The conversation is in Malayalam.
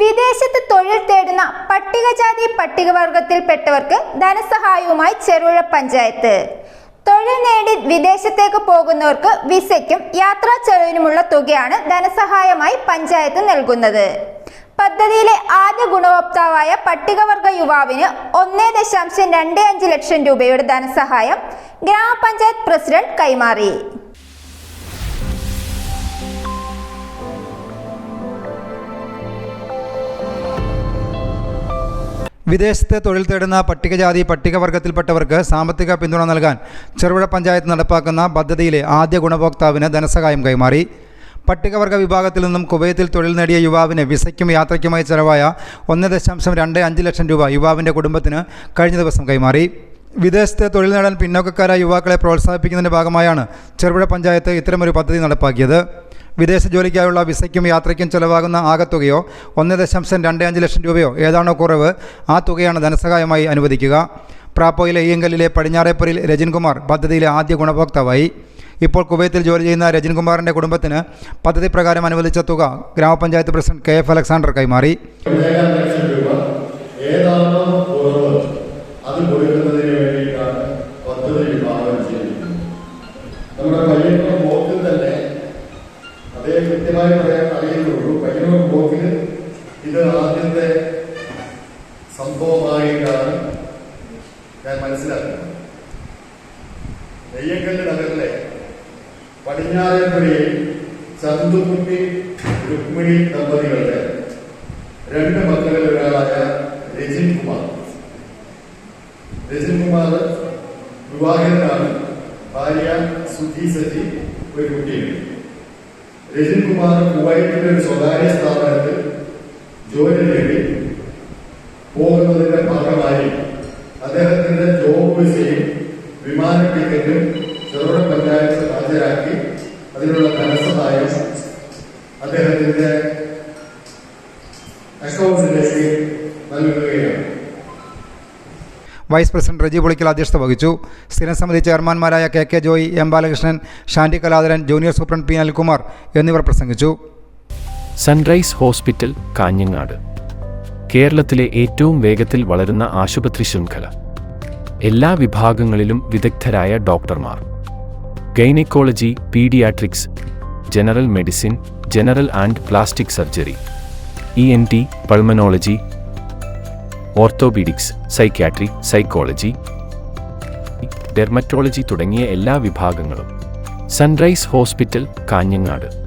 വിദേശത്ത് തൊഴിൽ തേടുന്ന പട്ടികജാതി പട്ടികവർഗത്തിൽപ്പെട്ടവർക്ക് ധനസഹായവുമായി ചെറുപുഴ പഞ്ചായത്ത്. തൊഴിൽ നേടി വിദേശത്തേക്ക് പോകുന്നവർക്ക് വിസയ്ക്കും യാത്രാ ചെലവിനുമുള്ള തുകയാണ് ധനസഹായമായി പഞ്ചായത്ത് നൽകുന്നത്. പദ്ധതിയിലെ ആദ്യ ഗുണഭോക്താവായ പട്ടികവർഗ യുവാവിന് ഒന്നേ ദശാംശം രണ്ട് അഞ്ച് ലക്ഷം രൂപയുടെ ധനസഹായം ഗ്രാമപഞ്ചായത്ത് പ്രസിഡന്റ് കൈമാറി. വിദേശത്ത് തൊഴിൽ തേടുന്ന പട്ടികജാതി പട്ടികവർഗത്തിൽപ്പെട്ടവർക്ക് സാമ്പത്തിക പിന്തുണ നൽകാൻ ചെറുപുഴ പഞ്ചായത്ത് നടപ്പാക്കുന്ന പദ്ധതിയിലെ ആദ്യ ഗുണഭോക്താവിന് ധനസഹായം കൈമാറി. പട്ടികവർഗ വിഭാഗത്തിൽ നിന്നും കുവൈത്തിൽ തൊഴിൽ നേടിയ യുവാവിന് വിസയ്ക്കും യാത്രയ്ക്കുമായി ചെലവായ ഒന്ന് ദശാംശം രണ്ട് അഞ്ച് ലക്ഷം രൂപ യുവാവിന്റെ കുടുംബത്തിന് കഴിഞ്ഞ ദിവസം കൈമാറി. വിദേശത്ത് തൊഴിൽ നേടാൻ പിന്നോക്കക്കാരായ യുവാക്കളെ പ്രോത്സാഹിപ്പിക്കുന്നതിന്റെ ഭാഗമായാണ് ചെറുപുഴ പഞ്ചായത്ത് ഇത്തരമൊരു പദ്ധതി നടപ്പാക്കിയത്. വിദേശ ജോലിക്കായുള്ള വിസയ്ക്കും യാത്രയ്ക്കും ചെലവാകുന്ന ആകത്തുകയോ ഒന്ന് ദശാംശം രണ്ട് അഞ്ച് ലക്ഷം രൂപയോ ഏതാണോ കുറവ് ആ തുകയാണ് ധനസഹായമായി അനുവദിക്കുക. പ്രാപ്പോയിലെ ഈയങ്കലിലെ പടിഞ്ഞാറേപ്പുരയിൽ രജിൻകുമാർ പദ്ധതിയിലെ ആദ്യ ഗുണഭോക്താവായി. ഇപ്പോൾ കുവൈത്തിൽ ജോലി ചെയ്യുന്ന രജിൻകുമാറിന്റെ കുടുംബത്തിന് പദ്ധതി പ്രകാരം അനുവദിച്ച തുക ഗ്രാമപഞ്ചായത്ത് പ്രസിഡന്റ് കെ എഫ് അലക്സാണ്ടർ കൈമാറി. കൃത്യമായി പറയാൻ അറിയുന്നുള്ളൂ പയ്യന്നൂർ ബ്ലോക്കിൽ ഇത് ആദ്യത്തെ സംഭവമായിട്ടാണ് ഞാൻ മനസ്സിലാക്കുന്നത്. നെയ്യങ്കല്ല് നഗറിലെ പടിഞ്ഞാറേപ്പുഴയിൽ ചന്തുകുട്ടി രുക്മിണി ദമ്പതികളുടെ രണ്ട് മക്കളിൽ ഒരാളായ രജിൻ കുമാർ. രജിൻ കുമാർ വിവാഹിതനാണ്. ഭാര്യ സുധി സജി ഒരു കുട്ടിയുണ്ട്. രജിൻ കുമാർ കുവൈറ്റിലെ ഒരു സ്വകാര്യ സ്ഥാപനത്തിൽ ജോലി നേടി. പോകുന്നതിന്റെ ഭാഗമായി അദ്ദേഹത്തിന്റെ ജോബ് വിസയും വിമാന ടിക്കറ്റും ചെറുപുഴ പഞ്ചായത്ത് ഹാജരാക്കി. അതിനുള്ള ധനസഹായം അദ്ദേഹത്തിന്റെ വൈസ് പ്രസിഡന്റ് റജി പൊളിക്കൽ അധ്യക്ഷത വഹിച്ചു. സ്ഥിരം സമിതി ചെയർമാൻമാരായ K K Joy M Balakrishnan Shanti Kaladharan junior superintendent P Anilkumar എന്നിവർ പ്രസംഗിച്ചു. Sunrise Hospital Kanhangad. കേരളത്തിലെ ഏറ്റവും വേഗത്തിൽ വളരുന്ന ആശുപത്രി ശൃംഖല. എല്ലാ വിഭാഗങ്ങളിലും വിദഗ്ധരായ ഡോക്ടർമാർ. Gynaecology paediatrics general medicine general and plastic surgery E N T pulmonology orthopaedics psychiatry psychology dermatology തുടങ്ങിയ എല്ലാ വിഭാഗങ്ങളും. Sunrise Hospital Kanhangad.